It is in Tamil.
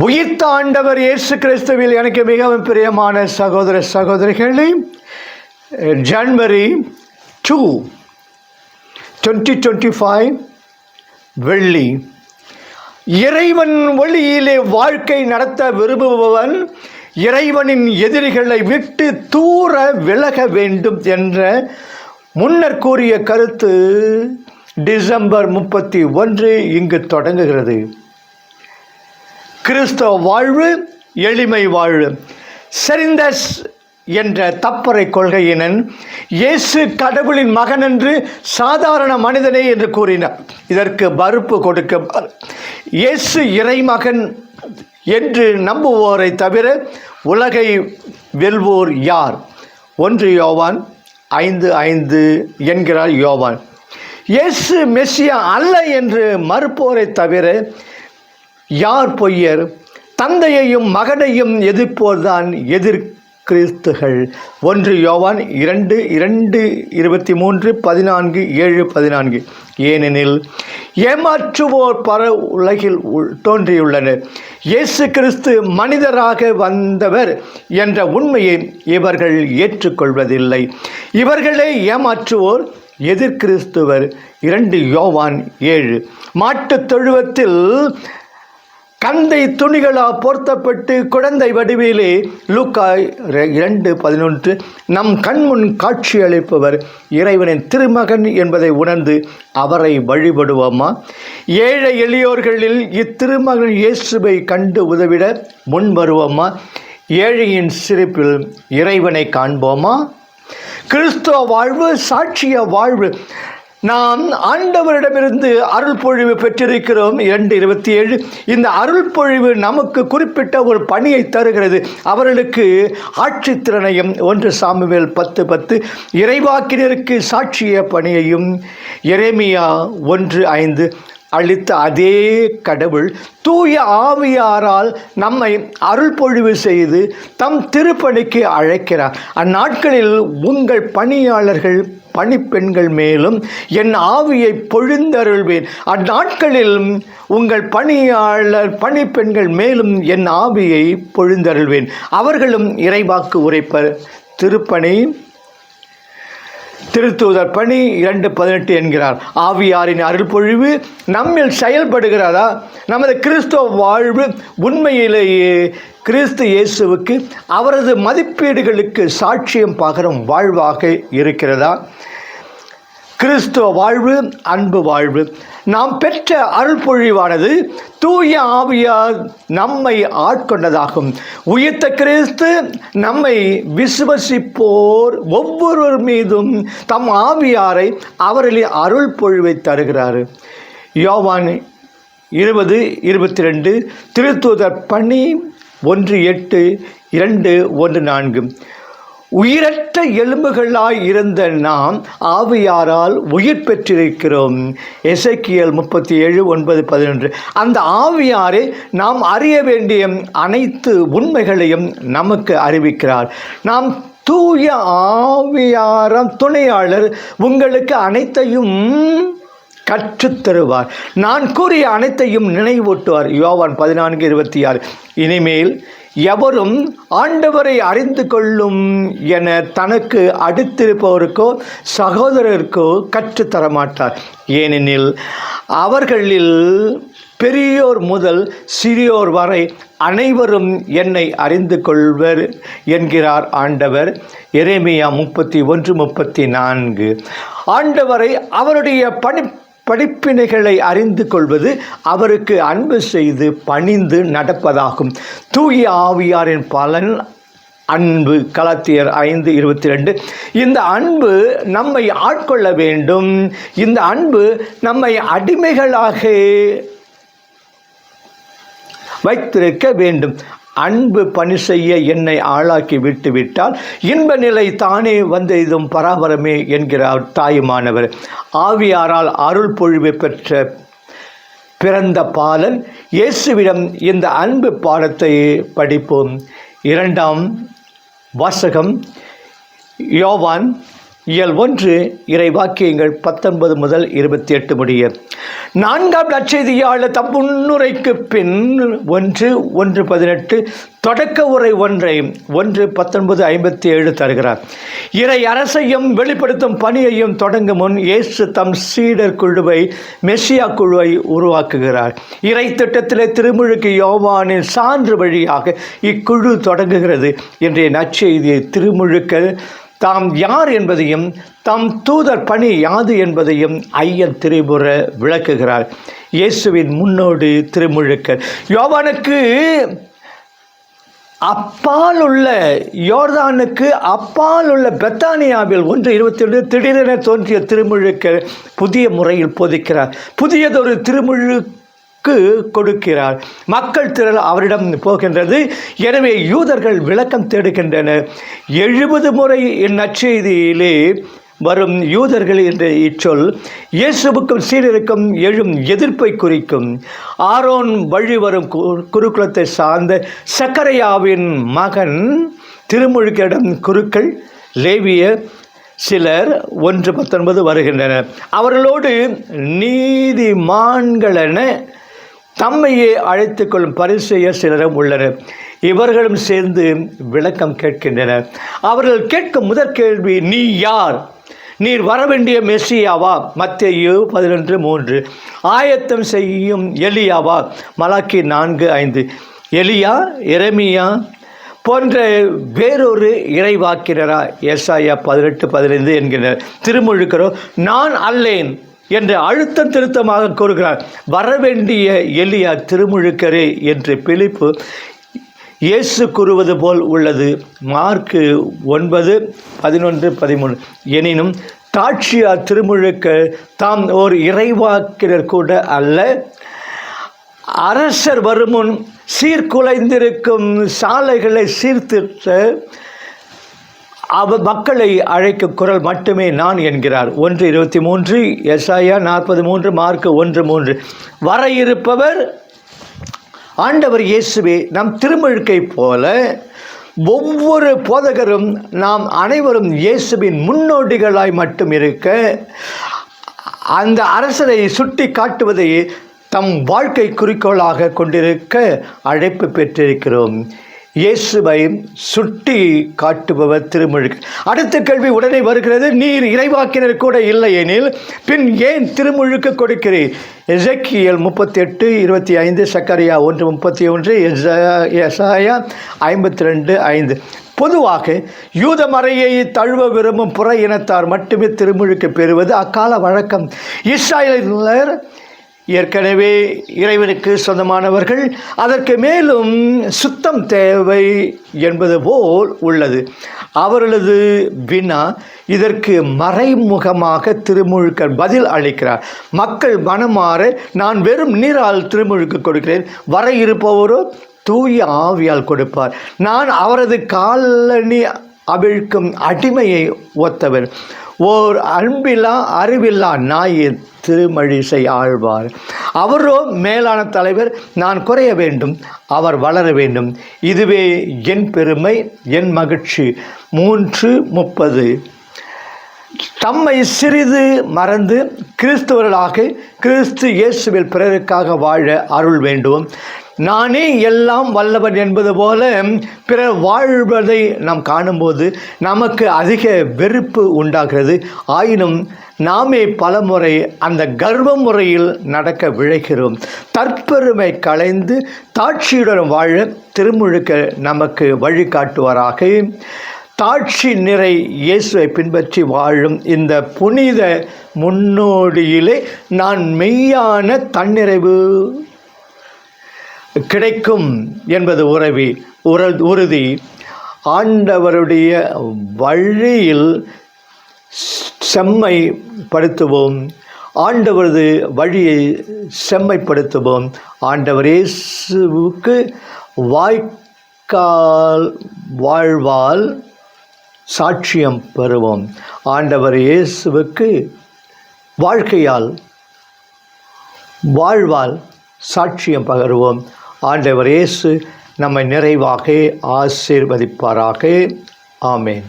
உயிர்த்தாண்டவர் இயேசு கிறிஸ்துவில் எனக்கு மிகவும் பிரியமான சகோதர சகோதரிகளே January two twenty twenty five வெள்ளி. இறைவன் வழியிலே வாழ்க்கை நடத்த விரும்புபவன் இறைவனின் எதிரிகளை விட்டு தூர விலக வேண்டும் என்ற முன்னர் கூறிய கருத்து டிசம்பர் முப்பத்தி ஒன்று இங்கு தொடங்குகிறது. கிறிஸ்தவ வாழ்வு எளிமை வாழ்வு. செரிந்தஸ் என்ற தப்பறை கொள்கையினன் இயேசு கடவுளின் மகன் என்று சாதாரண மனிதனே என்று கூறினார். இதற்கு மறுப்பு கொடுக்க இயேசு இறைமகன் என்று நம்புவோரை தவிர உலகை வெல்வோர் யார்? ஒன்று யோவான் ஐந்து ஐந்து என்கிறார் யோவான். இயேசு மெஸ்ஸியா அல்ல என்று மறுப்போரை தவிர யார் பொய்யர்? தந்தையையும் மகனையும் எதிர்ப்போர்தான் எதிர் கிறிஸ்துகள். ஒன்று யோவான் இரண்டு இரண்டு இருபத்தி மூன்று பதினான்கு ஏழு பதினான்கு. ஏனெனில் ஏமாற்றுவோர் பல உலகில் உள்- தோன்றியுள்ளனர். இயேசு கிறிஸ்து மனிதராக வந்தவர் என்ற உண்மையை இவர்கள் ஏற்றுக்கொள்வதில்லை. இவர்களே ஏமாற்றுவோர் எதிர்கிறிஸ்துவர் இரண்டு யோவான் ஏழு. மாட்டுத் தொழுவத்தில் கந்தை துணிகளா போர்த்தப்பட்டு குழந்தை வடிவிலே லூக்காய் ரெ- இரண்டு பதினொன்று நம் கண்முன் காட்சி அளிப்பவர் இறைவனின் திருமகன் என்பதை உணர்ந்து அவரை வழிபடுவோமா? ஏழை எளியோர்களில் இத்திருமகன் இயேசுவை கண்டு உதவிட முன் வருவோமா? ஏழையின் சிரிப்பில் இறைவனை காண்போமா? கிறிஸ்துவ வாழ்வு சாட்சிய வாழ்வு நாம் ஆண்டவரிடமிருந்து அருள் பொழிவு பெற்றிருக்கிறோம். இரண்டு இருபத்தி ஏழு இந்த அருள் பொழிவு நமக்கு குறிப்பிட்ட ஒரு பணியை தருகிறது. அவர்களுக்கு ஆட்சித்திறனையும் ஒன்று சாமுவேல் பத்து பத்து. இறைவாக்கினருக்கு சாட்சிய பணியையும் எரேமியா ஒன்று ஐந்து. அளித்த அதே கடவுள் தூய ஆவியாரால் நம்மை அருள் பொழிவு செய்து தம் திருப்பணிக்கு அழைக்கிறார். அந்நாட்களில் உங்கள் பணியாளர்கள் பணிப்பெண்கள் மேலும் என் ஆவியை பொழிந்தருள்வேன். அந்நாட்களில் உங்கள் பணியாளர் பணிப்பெண்கள் மேலும் என் ஆவியை பொழிந்தருள்வேன். அவர்களும் இறைவாக்கு உரைப்பர் திருப்பணி திருத்தூதர் பணி இரண்டு பதினெட்டு என்கிறார். ஆவியாரின் அருள் பொழிவு நம்மில் செயல்படுகிறதா? நமது கிறிஸ்துவ வாழ்வு உண்மையிலேயே கிறிஸ்து இயேசுவுக்கு அவரது மதிப்பீடுகளுக்கு சாட்சியம் பகரும் வாழ்வாக இருக்கிறதா? கிறிஸ்துவ வாழ்வு அன்பு வாழ்வு நாம் பெற்ற அருள்பொழிவானது தூய ஆவியார் நம்மை ஆட்கொண்டதாகும். உயிர்த்த கிறிஸ்து நம்மை விசுவசிப்போர் ஒவ்வொருவர் மீதும் தம் ஆவியாரை அவர்களே அருள் பொழிவை தருகிறார். யோவான் இருபது இருபத்தி ரெண்டு திருத்தூதர் பணி ஒன்று எட்டு இரண்டு ஒன்று நான்கு. உயிரற்ற எலும்புகளாய் இருந்த நாம் ஆவியாரால் உயிர் பெற்றிருக்கிறோம். எசேக்கியேல் முப்பத்தி ஏழு ஒன்பது பதினொன்று. அந்த ஆவியாரே நாம் அறிய வேண்டிய அனைத்து உண்மைகளையும் நமக்கு அறிவிக்கிறார். நாம் தூய ஆவியாரம் துணையாளர் உங்களுக்கு அனைத்தையும் கற்றுத் தருவார் நான் கூறிய அனைத்தையும் நினைவூட்டுவார். யோவான் பதினான்கு இருபத்தி ஆறு இனிமேல் எவரும் ஆண்டவரை அறிந்து கொள்ளும் என தனக்கு அடுத்திருப்பவருக்கோ சகோதரருக்கோ கற்றுத்தரமாட்டார் ஏனெனில் அவர்களில் பெரியோர் முதல் சிறியோர் வரை அனைவரும் என்னை அறிந்து கொள்வர் என்கிறார் ஆண்டவர். எரேமியா முப்பத்தி ஒன்று முப்பத்தி நான்கு. ஆண்டவரை அவருடைய பணி படிப்பினைகளை அறிந்து கொள்வது அவருக்கு அன்பு செய்து பணிந்து நடப்பதாகும். தூய ஆவியாரின் பலன் அன்பு. கலத்தியர் ஐந்து இருபத்தி ரெண்டு இந்த அன்பு நம்மை ஆட்கொள்ள வேண்டும். இந்த அன்பு நம்மை அடிமைகளாக வைத்திருக்க வேண்டும். அன்பு பணி செய்ய என்னை ஆளாக்கி விட்டுவிட்டால் இன்ப நிலை தானே வந்த இதும் பராபரமே என்கிறார் தாயுமானவர். ஆவியாரால் அருள் பொழிவு பெற்ற பிறந்த பாலன் இயேசுவிடம் இந்த அன்பு பாடத்தை படிப்போம். இரண்டாம் வாசகம் யோவான் இயல் ஒன்று இறை வாக்கியங்கள் பத்தொன்பது முதல் இருபத்தி எட்டு முடிய. நான்காம் நற்செய்தியாளர் தம் முன்னுரைக்கு பின் ஒன்று ஒன்று பதினெட்டு தொடக்க உரை ஒன்றை ஒன்று பத்தொன்பது ஐம்பத்தி ஏழு தருகிறார். இறை அரசையும் வெளிப்படுத்தும் பணியையும் தொடங்கும் முன் இயேசு தம் சீடர் குழுவை மெஸ்ஸியா குழுவை உருவாக்குகிறார். இறை திட்டத்திலே திருமுழுக்கு யோவானின் சான்று வழியாக இக்குழு தொடங்குகிறது. இன்றைய நற்செய்தியை திருமுழுக்க தாம் யார் என்பதையும் தம் தூதர் பணி யாது என்பதையும் ஐயன் திரிபுர விளக்குகிறார். இயேசுவின் முன்னோடி திருமுழுக்கர் யோவானுக்கு அப்பால் உள்ள யோர்தானுக்கு அப்பால் உள்ள பெத்தானியாவில் ஒன்று இருபத்தி ஒன்று திடீரென தோன்றிய திருமுழுக்க புதிய முறையில் போதிக்கிறார். புதியதொரு திருமுழு க்கு கொடுக்கிறார். மக்கள் திரள் அவரிடம் போகின்றது. எனவே யூதர்கள் விளக்கம் தேடுகின்றனர். எழுபது முறை இந்நற்செய்தியிலே வரும் யூதர்கள் என்ற இச்சொல் இயேசுவுக்கும் சீரருக்கும் எழும் எதிர்ப்பை குறிக்கும். ஆரோன் வழி வரும் கு- குருகுலத்தை சார்ந்த சக்கரையாவின் மகன் திருமுழுக்கிடம் குருக்கள் லேவிய சிலர் ஒன்று பத்தொன்பது வருகின்றனர். அவர்களோடு நீதிமான்களென தம்மையே அழைத்து கொள்ளும் பரிசெய்ய சிலரும் உள்ளனர். இவர்களும் சேர்ந்து விளக்கம் கேட்கின்றனர். அவர்கள் கேட்கும் முதற் கேள்வி நீ யார்? நீர் வரவேண்டிய மெஸ்ஸியாவா மத்தியோ பதினொன்று மூன்று. ஆயத்தம் செய்யும் எலியாவா? மலாக்கி நான்கு ஐந்து. எலியா எரமியா? போன்ற வேறொரு இறைவாக்கினரா? எஸ்ஐயா பதினெட்டு பதினைந்து என்கின்றனர். திருமுழுக்கரோ நான் அல்லேன். என்று அழுத்தம் திருத்தமாக கூறுகிறார். வரவேண்டிய எலியா திருமுழுக்கரே என்று பிழிப்பு இயேசு கூறுவது போல் உள்ளது. மார்க்கு ஒன்பது பதினொன்று பதிமூணு. எனினும் தாட்சியார் திருமுழுக்க தாம் ஓர் இறைவாக்கினர் கூட அல்ல. அரசர் வருமுன் சீர்குலைந்திருக்கும் சாலைகளை சீர்திருத்த அவர் மக்களை அழைக்கும் குரல் மட்டுமே நான் என்கிறார். ஒன்று இருபத்தி மூன்று எஸ்ஐயா நாற்பது மூன்று மார்க்கு ஒன்று மூன்று. வர இருப்பவர் ஆண்டவர் இயேசுவே நம் திருமழுக்கை போல ஒவ்வொரு போதகரும் நாம் அனைவரும் இயேசுவின் முன்னோடிகளாய் மட்டும் இருக்க அந்த அரசரை சுட்டி காட்டுவதை தம் வாழ்க்கை குறிக்கோளாக கொண்டிருக்க அழைப்பு பெற்றிருக்கிறோம். இயேசுவை சுட்டி காட்டுபவர் திருமுழுக்கு அடுத்த கேள்வி உடனே வருகிறது. நீர் இறைவாக்கினர் கூட இல்லை எனில் பின் ஏன் திருமுழுக்கு கொடுக்கிறீர்? எசக்கியல் முப்பத்தி எட்டு இருபத்தி ஐந்து சக்கரியா ஒன்று முப்பத்தி ஒன்று எசாயா ஐம்பத்தி ரெண்டு ஐந்து. பொதுவாக யூத மறையை தழுவ விரும்பும் புற இனத்தார் மட்டுமே திருமுழுக்கு பெறுவது அக்கால வழக்கம். இஸ்ராயலர் ஏற்கனவே இறைவனுக்கு சொந்தமானவர்கள் அதற்கு மேலும் சுத்தம் தேவை என்பது போல் உள்ளது. அவர்களது வினா இதற்கு மறைமுகமாக திருமுழுக்கர் பதில் அளிக்கிறார். மக்கள் மனமாற நான் வெறும் நீரால் திருமுழுக்கு கொடுக்கிறேன். வர இருப்பவரோ தூய ஆவியால் கொடுப்பார். நான் அவரது காலனி அவிழ்க்கும் அடிமையை ஒத்தவர் ஓர் அன்பில்லா அறிவில்லா நாயின் திருமழிசை ஆழ்வார். அவரோ மேலான தலைவர் நான் குறைய வேண்டும் அவர் வளர வேண்டும். இதுவே என் பெருமை என் மகிழ்ச்சி. மூன்று முப்பது. தம்மை சிறிது மறந்து கிறிஸ்தவர்களாக கிறிஸ்து இயேசுவில் பிறருக்காக வாழ அருள் வேண்டும். நானே எல்லாம் வல்லவன் என்பது போல பிறர் வாழ்வதை நாம் காணும்போது நமக்கு அதிக வெறுப்பு உண்டாகிறது. ஆயினும் நாமே பலமுறை அந்த கர்வ முறையில் நடக்க விழைகிறோம். தற்பெருமை களைந்து தாட்சியுடன் வாழ திருமுழுக்க நமக்கு வழிகாட்டுவாராக தாட்சி நிறை இயேசுவை பின்பற்றி வாழும் இந்த புனித முன்னோடியிலே நான் மெய்யான தன்னிறைவு கிடைக்கும் என்பது உறவி உற உறுதி. ஆண்டவருடைய வழியில் செம்மைப்படுத்துவோம். ஆண்டவரது வழியை செம்மைப்படுத்துவோம். ஆண்டவர் இயேசுவுக்கு வாய்க்கால் வாழ்வால் சாட்சியம் பெறுவோம். ஆண்டவர் இயேசுவுக்கு வாழ்க்கையால் வாழ்வால் சாட்சியம் பகருவோம். ஆண்டவர் இயேசு நம்மை நிறைவாக ஆசீர்வதிப்பாராக. ஆமேன்.